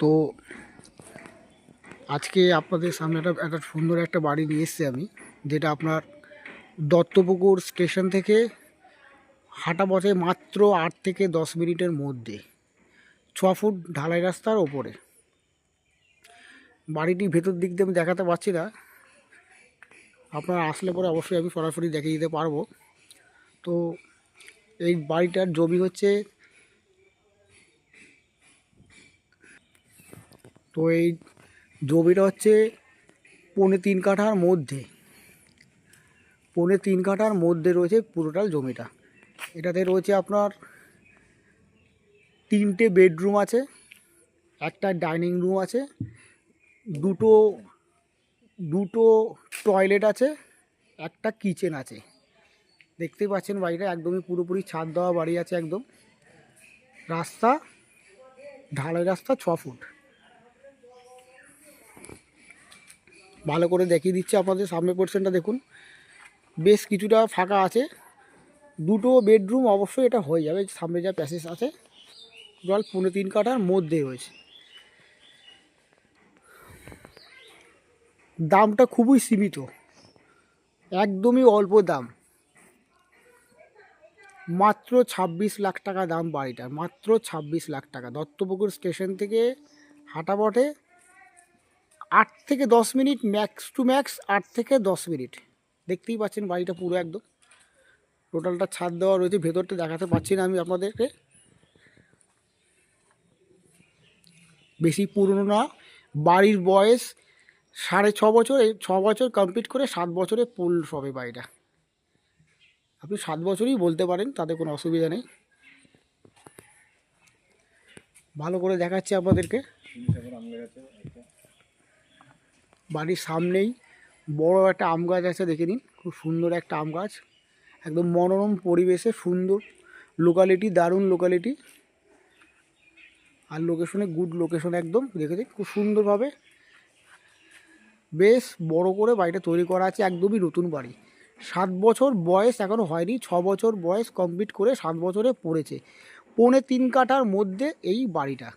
তো আজকে আপনাদের সামনে একটা একটা সুন্দর একটা বাড়ি নিয়ে এসেছি আমি, যেটা আপনার দত্তপুকুর স্টেশন থেকে হাঁটা পথে মাত্র আট থেকে দশ মিনিটের মধ্যে, ছ ফুট ঢালাই রাস্তার ওপরে। বাড়িটি ভেতর দিক দিয়ে আমি দেখাতে পারছি না, আপনারা আসলে পরে অবশ্যই আমি সরাসরি দেখিয়ে দিতে পারব। তো এই বাড়িটার জমি হচ্ছে তো এই জমিটা হচ্ছে পৌনে তিন কাঠার মধ্যে। পৌনে তিন কাঠার মধ্যে রয়েছে পুরোটাল জমিটা। এটাতে রয়েছে আপনার তিনটে বেডরুম আছে, একটা ডাইনিং রুম আছে, দুটো দুটো টয়লেট আছে, একটা কিচেন আছে। দেখতেই পাচ্ছেন বাড়িটা একদমই পুরোপুরি ছাদ দেওয়া বাড়ি আছে একদম। রাস্তা, ঢালাই রাস্তা ছ ফুট। ভালো করে দেখিয়ে দিচ্ছে আপনাদের সামনে পোর্শনটা দেখুন। বেশ কিছুটা ফাঁকা আছে। দুটো বেডরুম অবশ্যই এটা হয়ে যাবে, সামনে যা প্যাসেজ আছে। জল পনেরো তিন কাঠার মধ্যে রয়েছে। দামটা খুবই সীমিত। একদমই অল্প দাম। মাত্র ছাব্বিশ লাখ টাকা দাম বাড়িটার, মাত্র ছাব্বিশ লাখ টাকা। দত্তপুকুর স্টেশন থেকে হাঁটাবটে আট থেকে দশ মিনিট ম্যাক্স টু ম্যাক্স আট থেকে দশ মিনিট। দেখতেই পাচ্ছেন বাড়িটা পুরো একদম। টোটালটা ছাদ দেওয়া রয়েছে, ভেতরটা দেখাতে পাচ্ছি না আমি আপনাদেরকে। বেশি পুরনো না, বাড়ির বয়স সাড়ে ছ বছর ছ বছর কমপ্লিট করে সাত বছরে পুল সবে বাড়িটা। আপনি সাত বছরই বলতে পারেন, তাতে কোনো অসুবিধা নেই। ভালো করে দেখাচ্ছি আপনাদেরকে। বাড়ির সামনেই বড় একটা আম গাছ আছে, দেখে নিন। খুব সুন্দর একটা আম গাছ। একদম মনোরম পরিবেশে, সুন্দর লোকালিটি দারুণ লোকালিটি আর লোকেশনে গুড লোকেশন একদম, দেখে দিন খুব সুন্দরভাবে। বেশ বড় করে বাড়িটা তৈরি করা আছে, একদমই নতুন বাড়ি। সাত বছর বয়স এখনও হয়নি, ছ বছর বয়স কমপ্লিট করে সাত বছরে পড়েছে। পৌনে তিন কাঠার মধ্যে এই বাড়িটা।